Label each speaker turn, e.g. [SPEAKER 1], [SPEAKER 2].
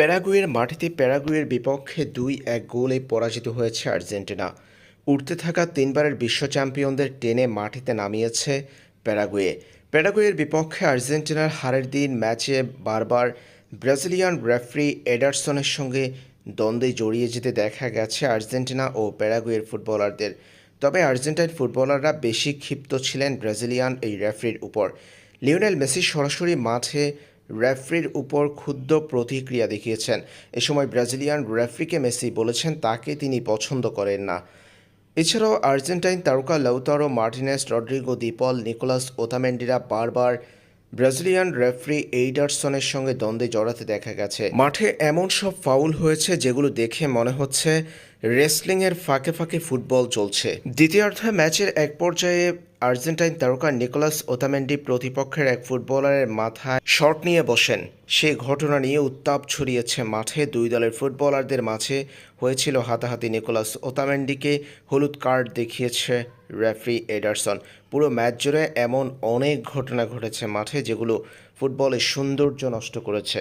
[SPEAKER 1] প্যারাগুয়ের মাটিতে প্যারাগুয়ের বিপক্ষে দুই এক গোলে পরাজিত হয়েছে আর্জেন্টিনা। উঠতে থাকা তিনবারের বিশ্ব চ্যাম্পিয়নদের টেনে মাটিতে নামিয়েছে প্যারাগুয়ে। প্যারাগুয়ের বিপক্ষে আর্জেন্টিনার হারের দিন ম্যাচে বারবার ব্রাজিলিয়ান রেফারি এডারসনের সঙ্গে দ্বন্দ্বে জড়িয়ে যেতে দেখা গেছে আর্জেন্টিনা ও প্যারাগুয়ের ফুটবলারদের। তবে আর্জেন্টাইন ফুটবলাররা বেশি ক্ষিপ্ত ছিলেন ব্রাজিলিয়ান এই রেফারির উপর। লিওনেল মেসি সরাসরি মাঠে রেফারির উপর ক্ষুদ্র প্রতিক্রিয়া দেখিয়েছেন। এ সময় ব্রাজিলিয়ান রেফারিকে মেসি বলেছেন, তাকে তিনি পছন্দ করেন না। এছাড়াও আর্জেন্টাইন তারকা Lautaro Martinez, Rodrigo De Paul Nicolas ওতামেন্ডিরা বারবার ব্রাজিলিয়ান রেফারি এইডারসনের সঙ্গে দ্বন্দ্বে জড়াতে দেখা গেছে। মাঠে এমন সব ফাউল হয়েছে যেগুলো দেখে মনে হচ্ছে রেসলিংয়ের ফাঁকে ফাঁকে ফুটবল চলছে। দ্বিতীয়ার্ধে ম্যাচের এক পর্যায়ে আর্জেন্টাইন তারকা নিকোলাস ওতামেন্ডি প্রতিপক্ষের এক ফুটবলারের মাথায় শট নিয়ে বসেন। সেই ঘটনা নিয়ে উত্তাপ ছড়িয়েছে মাঠে। দুই দলের ফুটবলারদের মাঝে হয়েছিল হাতাহাতি। নিকোলাস ওতামেন্ডিকে হলুদ কার্ড দেখিয়েছে রেফারি এডারসন। পুরো ম্যাচ জুড়ে এমন অনেক ঘটনা ঘটেছে মাঠে, যেগুলো ফুটবলের সৌন্দর্য নষ্ট করেছে।